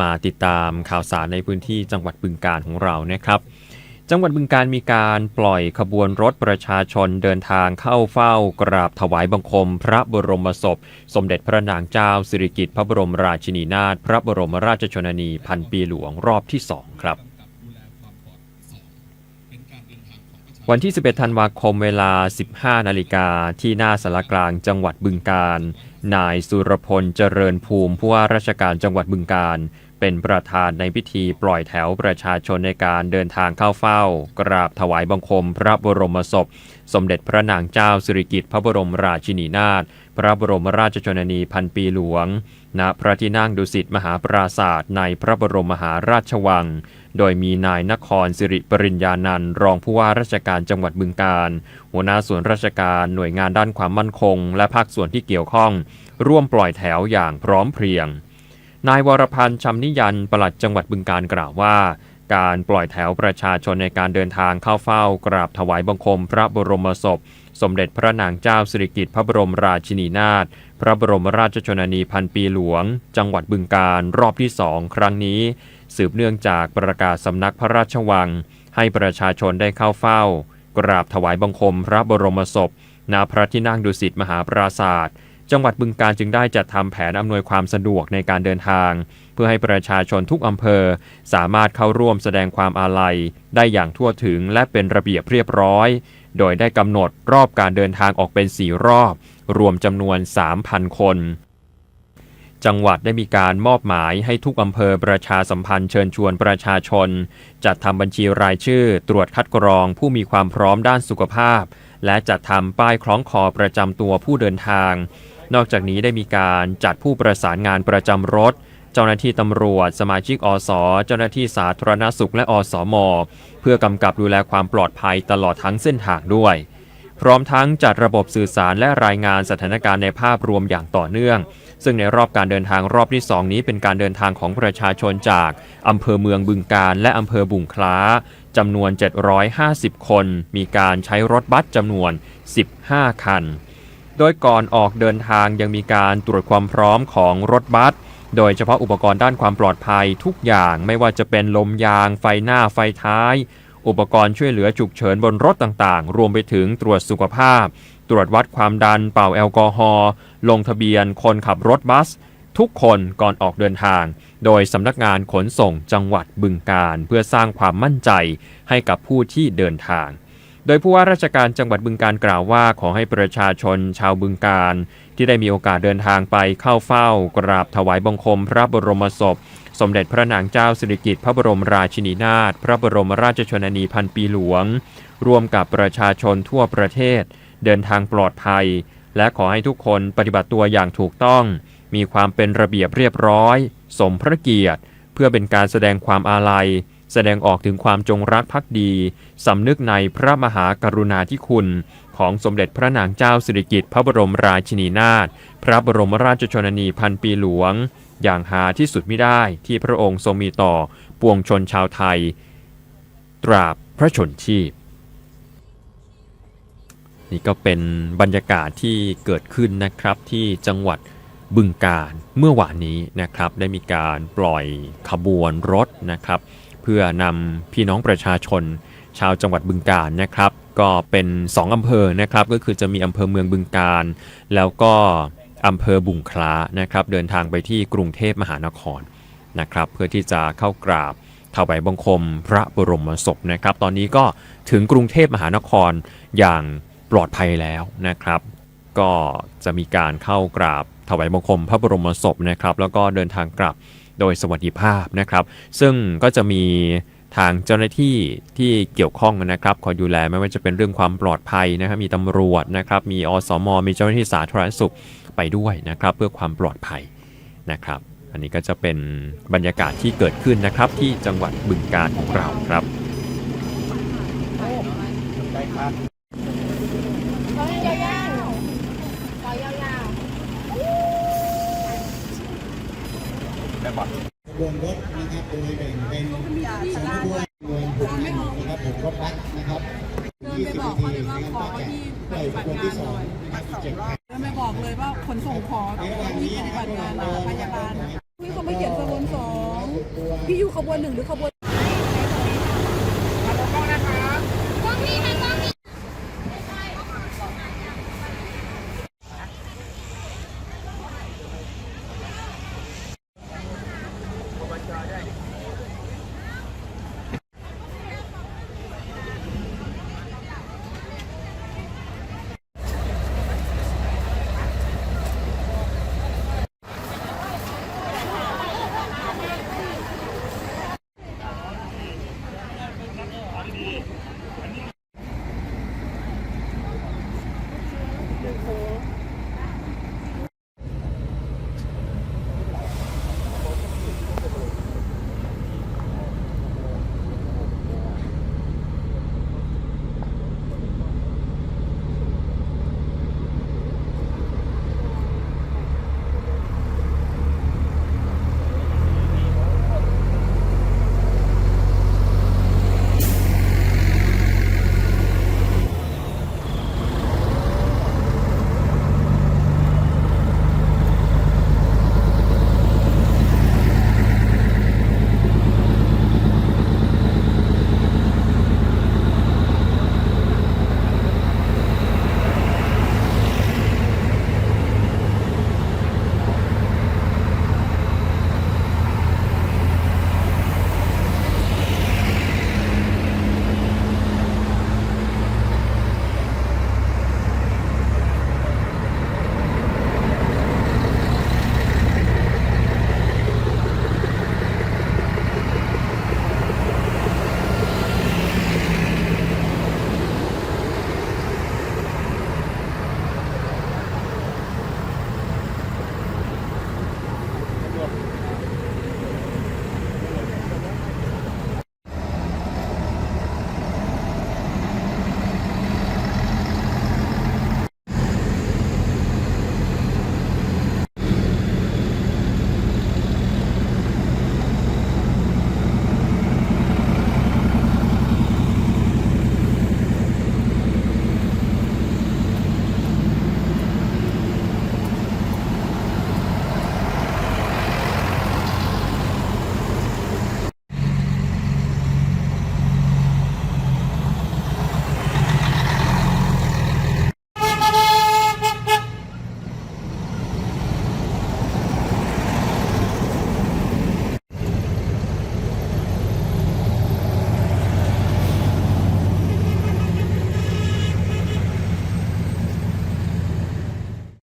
มาติดตามข่าวสารในพื้นที่จังหวัดบึงกาฬของเรานะครับ จังหวัดบึงการมีการปล่อยขบวนรถประชาชนเดินทางเข้าเฝ้ากราบถวายบังคม พระบรมศพ สมเด็จพระนางเจ้าสิริกิติ์พระบรมราชินีนาถพระบรมราชชนนีพันปีหลวงรอบที่2ครับ วันที่ 11 ธันวาคมเวลา 15 นาฬิกาที่หน้าสารกลางจังหวัดบึงการ นายสุรพลเจริญภูมิผู้ว่าราชการจังหวัดบึงการ เป็นประธานในพิธีปล่อยแถวประชาชนในการเดินทางเข้าเฝ้า กราบถวายบังคมพระบรมศพ สมเด็จพระนางเจ้าสิริกิติ์พระบรมราชินีนาถพระบรมราชชนนีพันปีหลวง ณพระที่นั่งดุสิตมหาปราศาสตร์ในพระบรมมหาราชวัง โดยมีนายนครสิริปริญญานันท์รองผู้ว่าราชการจังหวัดบึงการ หัวหน้าส่วนราชการหน่วยงานด้านความมั่นคง และภาคส่วนที่เกี่ยวข้อง ร่วมปล่อยแถวอย่างพร้อมเพรียง นายวรพันธ์ชำนิยันปลัดจังหวัดบึงการกล่าวว่า การปล่อยแถวประชาชนในการเดินทางเข้าเฝ้ากราบถวายบังคมพระบรมศพ สมเด็จพระนางเจ้าสิริกิติ์พระบรมราชินีนาถพระบรมราชชนนีพันปีหลวง จังหวัดบึงการรอบที่สองครั้งนี้ สืบเนื่องจากประกาศสำนักพระราชวัง ให้ประชาชนได้เข้าเฝ้า กราบถวายบังคมพระบรมศพณพระที่นั่งดุสิตมหาปราศาสตร์ จังหวัดบึงการจึงได้จัดทำแผนอำนวยความสะดวกในการเดินทาง เพื่อให้ประชาชนทุกอำเภอ สามารถเข้าร่วมแสดงความอาลัย ได้อย่างทั่วถึงและเป็นระเบียบเรียบร้อย โดยได้กำหนดรอบการเดินทางออกเป็น 4 รอบ รวมจำนวน 3,000 คน จังหวัดได้มีการมอบหมายให้ทุกอำเภอประชาสัมพันธ์เชิญชวนประชาชน จัดทำบัญชีรายชื่อ ตรวจคัดกรอง ผู้มีความพร้อมด้านสุขภาพ และจัดทำป้ายคล้องคอประจำตัวผู้เดินทาง นอกจากนี้ได้มีการจัดผู้ประสานงานประจำรถ เจ้าหน้าที่ตำรวจ สมาชิกอสเจ้าหน้าที่สาธารณสุขและอสม เพื่อกำกับดูแลความปลอดภัยตลอดทั้งเส้นทางด้วย พร้อมทั้งจัดระบบสื่อสารและรายงานสถานการณ์ในภาพรวมอย่างต่อเนื่อง ซึ่งในรอบการเดินทางรอบที่ 2 นี้เป็นการเดินทางของประชาชนจากอำเภอเมืองบึงการและอำเภอบุงคล้าจำนวน 750 คน มีการใช้รถบัสจำนวน 15 คัน โดยก่อนออกเดินทางยังมีการตรวจความพร้อมของรถบัส โดยเฉพาะอุปกรณ์ด้านความปลอดภัยทุกอย่างไม่ว่าจะเป็นลมยาง ไฟหน้าไฟท้าย อุปกรณ์ช่วยเหลือฉุกเฉินบนรถต่างๆ รวมไปถึงตรวจสุขภาพ ตรวจวัดความดันเป่าแอลกอฮอล์ลงทะเบียนคนขับรถบัส ทุกคนก่อนออกเดินทาง โดยสำนักงานขนส่งจังหวัดบึงการ เพื่อสร้างความมั่นใจให้กับผู้ที่เดินทาง โดยผู้ว่าราชการจังหวัดบึงการกล่าวว่า ขอให้ประชาชนชาวบึงการ ที่ได้มีโอกาสเดินทางไปเข้าเฝ้า กราบถวายบังคมพระบรมศพ สมเด็จพระนางเจ้าสิริกิติ์พระบรมราชินีนาถพระบรมราชชนนีพันปีหลวง ร่วมกับประชาชนทั่วประเทศ เดินทางปลอดภัย และขอให้ทุกคนปฏิบัติตัวอย่างถูกต้อง มีความเป็นระเบียบเรียบร้อย สมพระเกียรติ เพื่อเป็นการแสดงความอาลัย แสดงออกถึงความจงรักภักดี สำนึกในพระมหากรุณาธิคุณ ของสมเด็จพระนางเจ้าสิริกิติ์พระบรมราชินีนาถพระบรมราชชนนีพันปีหลวง อย่างหาที่สุดไม่ได้ที่พระองค์ทรงมีต่อปวงชนชาวไทย ตราบพระชนชีพ นี่ก็เป็นบรรยากาศที่เกิดขึ้นนะครับที่จังหวัดบึงการเมื่อวานนี้นะครับได้มีการปล่อยขบวนรถนะครับ เพื่อนำพี่น้องประชาชน ชาวจังหวัดบึงการนะครับ ก็เป็น 2 อำเภอนะครับ ก็คือจะมีอำเภอเมืองบึงการแล้วก็อำเภอบุงคล้านะครับ เดินทางไปที่กรุงเทพมหานครนะครับ เพื่อที่จะเข้ากราบถวายบังคมพระบรมศพนะครับ ตอนนี้ก็ถึงกรุงเทพมหานครอย่างปลอดภัยแล้วนะครับ ก็จะมีการเข้ากราบถวายบังคมพระบรมศพนะครับ แล้วก็เดินทางกลับ โดยสวัสดิภาพนะครับ ซึ่งก็จะมีทางเจ้าหน้าที่ที่เกี่ยวข้องนะครับคอยดูแลไม่ว่าจะเป็นเรื่องความปลอดภัยนะครับ มีตำรวจนะครับ มีอสม มีเจ้าหน้าที่สาธารณสุขไปด้วยนะครับ เพื่อความปลอดภัยนะครับ อันนี้ก็จะเป็นบรรยากาศที่เกิดขึ้นนะครับ ที่จังหวัดบึงกาฬของเราครับ ขอยาวๆขอยาว ขบวนรถนะครับโดยแบ่งเป็นสองขบวนขบวนหกคันนะครับผมรถบัสนะครับ20นาทีนะครับก็จะปล่อยขบวนที่สองนะครับอีกเจ็ดคันแล้วไม่บอกเลยว่าขนส่งขอที่ปฏิบัติงานพยาบาลคุยเขาไม่เขียนสวนสองพี่อยู่ขบวนหนึ่งหรือขบวน ค